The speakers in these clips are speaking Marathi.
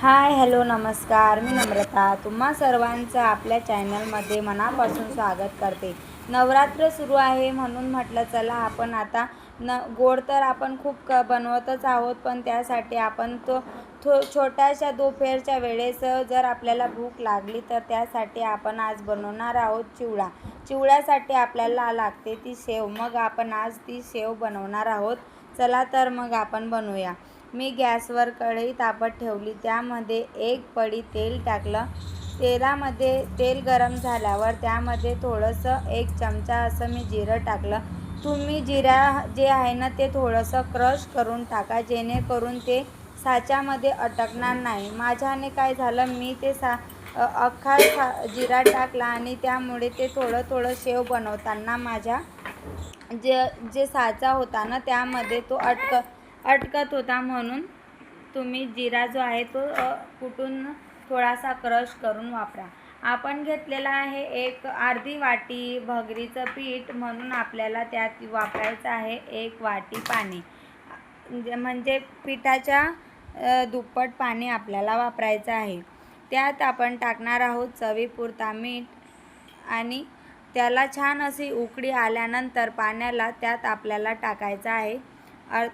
हाय हॅलो नमस्कार. मी नम्रता. तुम्हा सर्वांचं आपल्या चॅनलमध्ये मनापासून स्वागत करते. नवरात्र सुरू आहे म्हणून म्हटलं चला आपण आता न गोड तर आपण खूप क बनवतच आहोत पण त्यासाठी आपण तो थो छोट्याशा दुपारच्या वेळेस जर आपल्याला भूक लागली तर त्यासाठी आपण आज बनवणार आहोत चिवडा. चिवड्यासाठी आपल्याला लागते ती शेव. मग आपण आज ती शेव बनवणार आहोत. चला तर मग आपण बनवूया. मी गॅसवर कढई तापत ठेवली. त्यामध्ये एक पडी तेल टाकलं. तेलामध्ये तेल गरम झाल्यावर त्यामध्ये थोडंसं एक चमचा असं मी जिरं टाकलं. तुम्ही जिरा जे आहे ना ते थोडंसं क्रश करून टाका जेणेकरून ते साच्यामध्ये अटकणार नाही. माझ्याने काय झालं मी ते सा अख्खा सा जिरा टाकला आणि त्यामुळे ते थोडं थोडं शेव बनवताना माझ्या जे जे साचा होता ना त्यामध्ये तो अटक अटकत होता म्हणून तुम्ही जिरा जो आहे तो कुठून कुटून थोडासा क्रश करून वापरा. आपण घेतलेला आहे एक अर्धी वाटी भगरीचं पीठ म्हणून आपल्याला त्यात वापरायचं आहे एक वाटी पाणी. म्हणजे- म्हणजे पिठाच्या दुप्पट पाणी आपल्याला वापरायचं आहे. त्यात आपण टाकणार आहोत चवीपुरता मीठ आणि त्याला छान अशी उकडी आल्यानंतर पाण्याला त्यात आपल्याला टाकायचं आहे. अर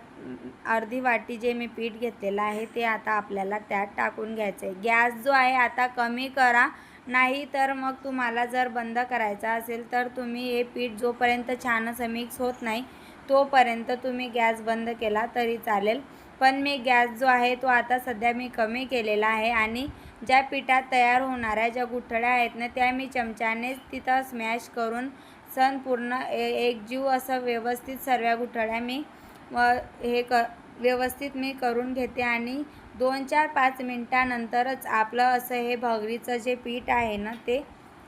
अर्धी वाटी जे मी पीठ घेतलेलं आहे ते आता आपल्याला त्यात टाकून घ्यायचं आहे गॅस जो आहे आता कमी करा नाही तर मग तुम्हाला जर बंद करायचा असेल तर तुम्ही हे पीठ जोपर्यंत छान असं मिक्स होत नाही तोपर्यंत तुम्ही गॅस बंद केला तरी चालेल. पण मी गॅस जो आहे तो आता सध्या मी कमी केलेला आहे आणि ज्या पिठात तयार होणाऱ्या ज्या गुठळ्या आहेत ना त्या मी चमच्यानेच तिथं स्मॅश करून सण पूर्ण ए एकजीव असं व्यवस्थित सर्व गुठळ्या मी व हे क व्यवस्थित मी करून घेते आणि दोन चार पाच मिनटानंतरच आपलं असं हे भगरीचं जे पीठ आहे ना ते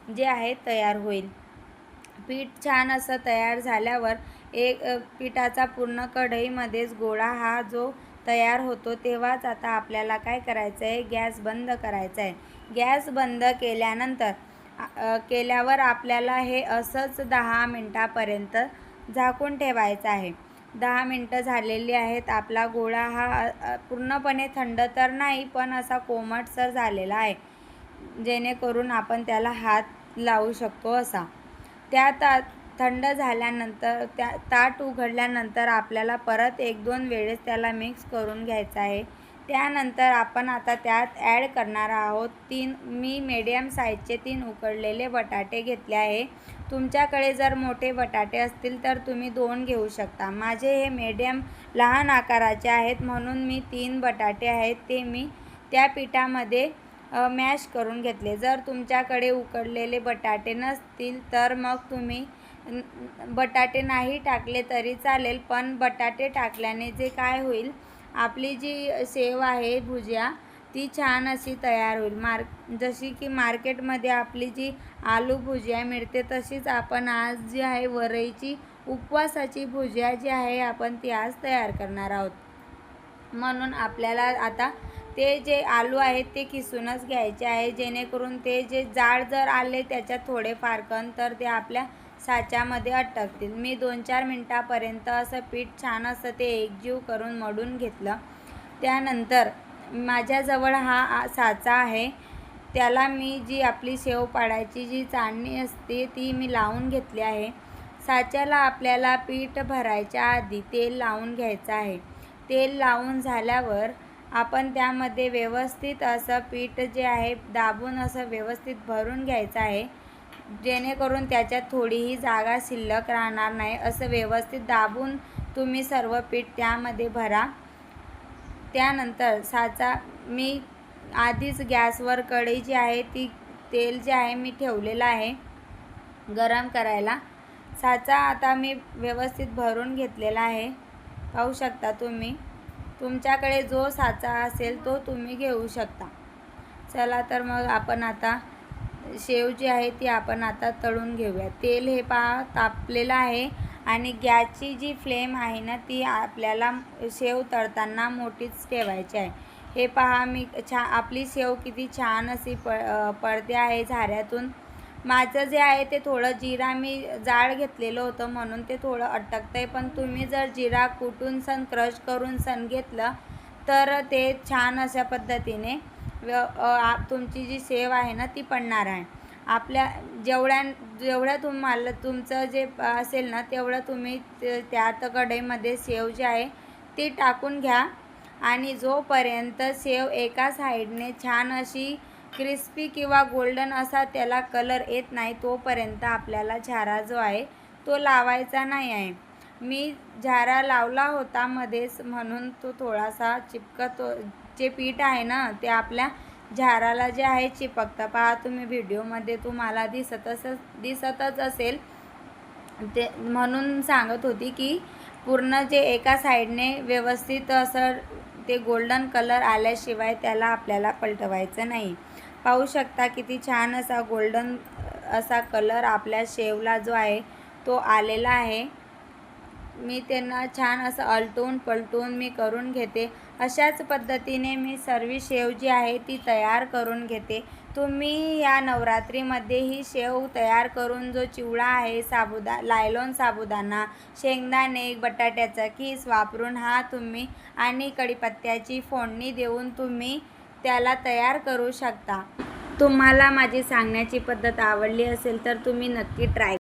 जे आहे तयार होईल. पीठ छान असं तयार झाल्यावर एक पिठाचा पूर्ण कढईमध्येच गोळा हा जो तयार होतो तेव्हाच आता आपल्याला काय करायचं आहे गॅस बंद करायचा आहे गॅस बंद केल्यानंतर केल्यावर आपल्याला हे असंच दहा मिनटापर्यंत झाकून ठेवायचं आहे. दहा मिनटं झालेली आहेत. आपला गोळा हा पूर्णपणे थंड तर नाही पण असा कोमटसर झालेला आहे. जेणेकरून आपण त्याला हात लावू शकतो असा. त्या ता थंड झाल्यानंतर त्या ताट उघडल्यानंतर आपल्याला परत एक दोन वेळेस त्याला मिक्स करून घ्यायचं आहे. त्यानंतर आपण आता त्यात ॲड करणार आहोत तीन मी मीडियम साईजचे तीन उकडलेले बटाटे घेतले आहे. तुमच्याकडे जर मोठे बटाटे असतील तर तुम्ही दोन घेऊ शकता. माझे हे मीडियम लहान आकाराचे आहेत म्हणून मी तीन बटाटे आहेत ते मी त्या पिठामध्ये मॅश करून घेतले. जर तुमच्याकडे उकडलेले बटाटे नसतील तर मग तुम्ही बटाटे नाही टाकले तरी चालेल पण बटाटे टाकल्याने जे काय होईल आपली जी सेव आहे भुजिया ती छान अशी तयार होईल. मार्क जशी की मार्केटमध्ये आपली जी आलू भुजिया मिळते तशीच आपण आज जी आहे वरईची उपवासाची भुजिया जी आहे आपण ती आज तयार करणार आहोत. म्हणून आपल्याला आता ते जे आलू आहेत ते किसूनच घ्यायचे आहे. जेणेकरून ते जे जाड जर आले त्याच्यात थोडे फारकन तर ते आपल्या साच्यामध्ये अटकतील. मी दोन चार मिनटापर्यंत असं पीठ छान असं ते एकजीव करून मडून घेतलं. त्यानंतर माझ्याजवळ हा आ- साचा आहे. त्याला मी जी आपली शेव पाडायची जी चाळणी असते ती मी लावून घेतली आहे. साच्याला आपल्याला पीठ भरायच्या आधी तेल लावून घ्यायचं आहे. तेल लावून झाल्यावर आपण त्यामध्ये व्यवस्थित असं पीठ जे आहे दाबून असं व्यवस्थित भरून घ्यायचं आहे. जेणेकरून त्याच्यात थोडीही जागा शिल्लक राहणार नाही. असं व्यवस्थित दाबून तुम्ही सर्व पीठ त्यामध्ये भरा. त्यानंतर साचा मी आधीच गॅसवर कढई जी आहे ती तेल जे आहे मी ठेवलेलं आहे गरम करायला. साचा आता मी व्यवस्थित भरून घेतलेला आहे. पाहू शकता तुम्ही. तुमच्याकडे जो साचा असेल तो तुम्ही घेऊ शकता. चला तर मग आपण आता शेव जी आहे ती आपण आता तळून घेऊया. तेल हे पहा तापलेलं आहे आणि गॅसची जी फ्लेम आहे ना ती आपल्याला शेव तळताना मोठीच ठेवायची आहे. हे पहा मी छा आपली शेव किती छान अशी प पडते आहे झाऱ्यातून. माझं जे आहे ते थोडं जिरा मी जाळ घेतलेलं होतं म्हणून ते थोडं अटकतं आहे पण तुम्ही जर जिरा कुटून सण क्रश करून सण घेतलं तर ते छान अशा पद्धतीने व्य तुमची जी सेव आहे ना ती पडणार आहे. आपल्या जेवढ्या जेवढ्या तुम्हाला तुमचं जे असेल ना तेवढं तुम्ही ते- त्यात कढईमध्ये सेव जे आहे ती टाकून घ्या. आणि जोपर्यंत सेव एका साईडने छान अशी क्रिस्पी किंवा गोल्डन असा त्याला कलर येत नाही तोपर्यंत आपल्याला झारा जो आहे तो लावायचा नाही आहे. मी झारा लावला होता मध्येच म्हणून तो थोडासा चिपकतो जे पीठ आहे ना ते आपल्या झाराला जे आहे चिपकतं. पहा तुम्ही व्हिडिओमध्ये तुम्हाला दिसतच दिसतच असेल. ते म्हणून सांगत होती की पूर्ण जे एका साईडने व्यवस्थित असं ते गोल्डन कलर आल्याशिवाय त्याला आपल्याला पलटवायचं नाही. पाहू शकता किती छान असा गोल्डन असा कलर आपल्या शेवला जो आहे तो आलेला आहे. मी त्यांना छान असं अलटून पलटून मी करून घेते. अशाच पद्धतीने मी सर्व शेव जी आहे ती तयार करून घेते. तुम्ही या नवरात्रीमध्ये ही शेव तयार करून जो चिवडा आहे साबुदा लायलॉन साबुदाणा शेंगदाणे बटाट्याचा किस वापरून हा तुम्ही आणि कढीपत्त्याची फोडणी देऊन तुम्ही त्याला तयार करू शकता. तुम्हाला माझी सांगण्याची पद्धत आवडली असेल तर तुम्ही नक्की ट्राय